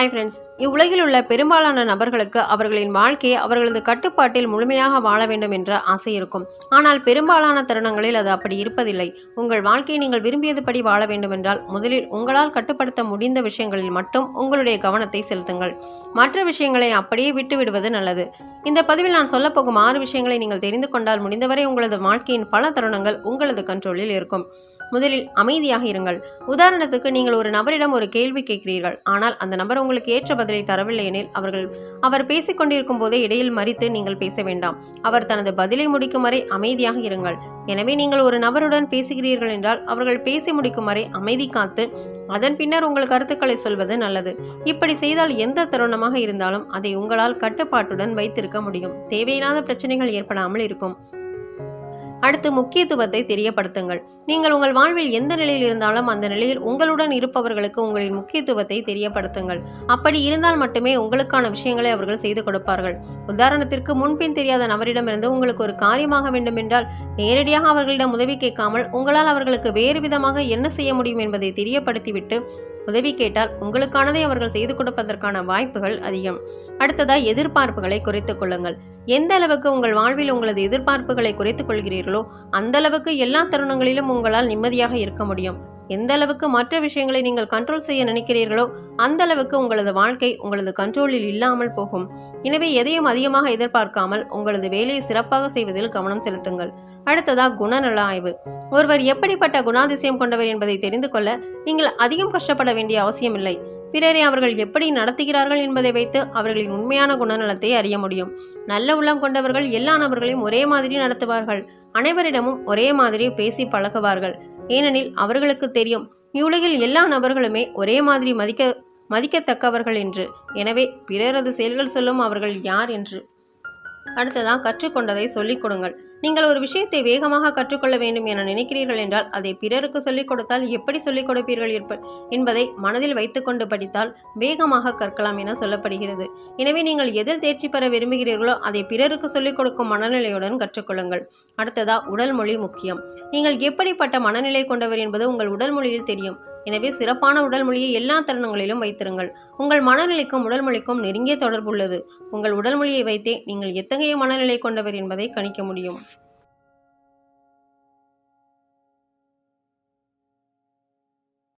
Hi friends இவ்வுலகில் உள்ள பெரும்பாலான நபர்களுக்கு அவர்களின் வாழ்க்கையை அவர்களது கட்டுப்பாட்டில் முழுமையாக வாழ வேண்டும் என்ற ஆசை இருக்கும். ஆனால் பெரும்பாலான தருணங்களில் அது அப்படி இருப்பதில்லை. உங்கள் வாழ்க்கையை நீங்கள் விரும்பியதுபடி வாழ வேண்டுமென்றால் முதலில் உங்களால் கட்டுப்படுத்த முடிந்த விஷயங்களில் மட்டும் உங்களுடைய கவனத்தை செலுத்துங்கள். மற்ற விஷயங்களை அப்படியே விட்டுவிடுவது நல்லது. இந்த பதிவில் நான் சொல்லப்போகும் ஆறு விஷயங்களை நீங்கள் தெரிந்து கொண்டால் முடிந்தவரை உங்களது வாழ்க்கையின் பல தருணங்கள் உங்களது கண்ட்ரோலில் இருக்கும். முதலில் அமைதியாக இருங்கள். உதாரணத்துக்கு நீங்கள் ஒரு நபரிடம் ஒரு கேள்வி கேட்கிறீர்கள். ஆனால் அந்த நபர் உங்களுக்கு ஏற்ற பதிலை தரவில்லை எனில் அவர்கள் அவர் பேசிக்கொண்டிருக்கும் போதே இடையில் மறித்து நீங்கள் பேச வேண்டாம். அவர் தனது பதிலை முடிக்கும் வரை அமைதியாக இருங்கள். எனவே நீங்கள் ஒரு நபருடன் பேசுகிறீர்கள் என்றால் அவர்கள் பேசி முடிக்கும் வரை அமைதி காத்து அதன் பின்னர் உங்கள் கருத்துக்களை சொல்வது நல்லது. இப்படி செய்தால் எந்த தருணமாக இருந்தாலும் அதை உங்களால் கட்டுப்பாட்டுடன் வைத்திருக்க முடியும். தேவையில்லாத பிரச்சனைகள் ஏற்படாமல் இருக்கும். அடுத்து முக்கியத்துவத்தை தெரியப்படுத்துங்கள். நீங்கள் உங்கள் வாழ்வில் எந்த நிலையில் இருந்தாலும் அந்த நிலையில் உங்களுடன் இருப்பவர்களுக்கு உங்களின் முக்கியத்துவத்தை தெரியப்படுத்துங்கள். அப்படி இருந்தால் மட்டுமே உங்களுக்கான விஷயங்களை அவர்கள் செய்து கொடுப்பார்கள். உதாரணத்திற்கு முன்பின் தெரியாத நபரிடமிருந்து உங்களுக்கு ஒரு காரியமாக வேண்டுமென்றால் நேரடியாக அவர்களிடம் உதவி கேட்காமல் உங்களால் அவர்களுக்கு வேறு விதமாக என்ன செய்ய முடியும் என்பதை தெரியப்படுத்திவிட்டு உதவி கேட்டால் உங்களுக்கானதை அவர்கள் செய்து கொடுப்பதற்கான வாய்ப்புகள் அதிகம். அடுத்ததாய் எதிர்பார்ப்புகளை குறைத்துக் கொள்ளுங்கள். எந்த அளவுக்கு உங்கள் வாழ்வில் உங்களது எதிர்பார்ப்புகளை குறைத்துக் கொள்கிறீர்களோ அந்த அளவுக்கு எல்லா தருணங்களிலும் உங்களால் நிம்மதியாக இருக்க முடியும். எந்த அளவுக்கு மற்ற விஷயங்களை நீங்கள் கண்ட்ரோல் செய்ய நினைக்கிறீர்களோ அந்த அளவுக்கு உங்களது வாழ்க்கை உங்களது கண்ட்ரோலில் இல்லாமல் போகும். எனவே எதையும் அதிகமாக எதிர்பார்க்காமல் உங்களது வேலையை சிறப்பாக செய்வதில் கவனம் செலுத்துங்கள். அடுத்ததா குணநல ஆய்வு. ஒருவர் எப்படிப்பட்ட குணாதிசயம் கொண்டவர் என்பதை தெரிந்து கொள்ள நீங்கள் அதிகம் கஷ்டப்பட வேண்டிய அவசியமில்லை பிறரை அவர்கள் எப்படி நடத்துகிறார்கள் என்பதை வைத்து அவர்களின் உண்மையான குணநலத்தை அறிய முடியும். நல்ல உள்ளம் கொண்டவர்கள் எல்லா நபர்களையும் ஒரே மாதிரி நடத்துவார்கள். அனைவரிடமும் ஒரே மாதிரி பேசி பழகுவார்கள். ஏனெனில் அவர்களுக்கு தெரியும் இவ்வுலகில் எல்லா நபர்களுமே ஒரே மாதிரி மதிக்க மதிக்கத்தக்கவர்கள் என்று. எனவே பிறரது செயல்கள் சொல்லும் அவர்கள் யார் என்று. அடுத்ததான் கற்றுக்கொண்டதை சொல்லிக் கொடுங்கள். நீங்கள் ஒரு விஷயத்தை வேகமாக கற்றுக்கொள்ள வேண்டும் என நினைக்கிறீர்கள் என்றால் அதை பிறருக்கு சொல்லிக் கொடுத்தால் எப்படி சொல்லிக் கொடுப்பீர்கள் என்பதை மனதில் வைத்துக்கொண்டு படித்தால் வேகமாக கற்கலாம் என சொல்லப்படுகிறது. எனவே நீங்கள் எதில் தேர்ச்சி பெற விரும்புகிறீர்களோ அதை பிறருக்கு சொல்லிக் கொடுக்கும் மனநிலையுடன் கற்றுக்கொள்ளுங்கள். அடுத்ததா உடல் மொழி முக்கியம். நீங்கள் எப்படிப்பட்ட மனநிலை கொண்டவர் என்பது உங்கள் உடல் மொழியில் தெரியும். எனவே சிறப்பான உடல் மொழியை எல்லா தருணங்களிலும் வைத்திருங்கள். உங்கள் மனநிலைக்கும் உடல் மொழிக்கும் நெருங்கிய தொடர்பு உள்ளது. உங்கள் உடல் மொழியை வைத்தே நீங்கள் எத்தகைய மனநிலை கொண்டவர் என்பதை கணிக்க முடியும்.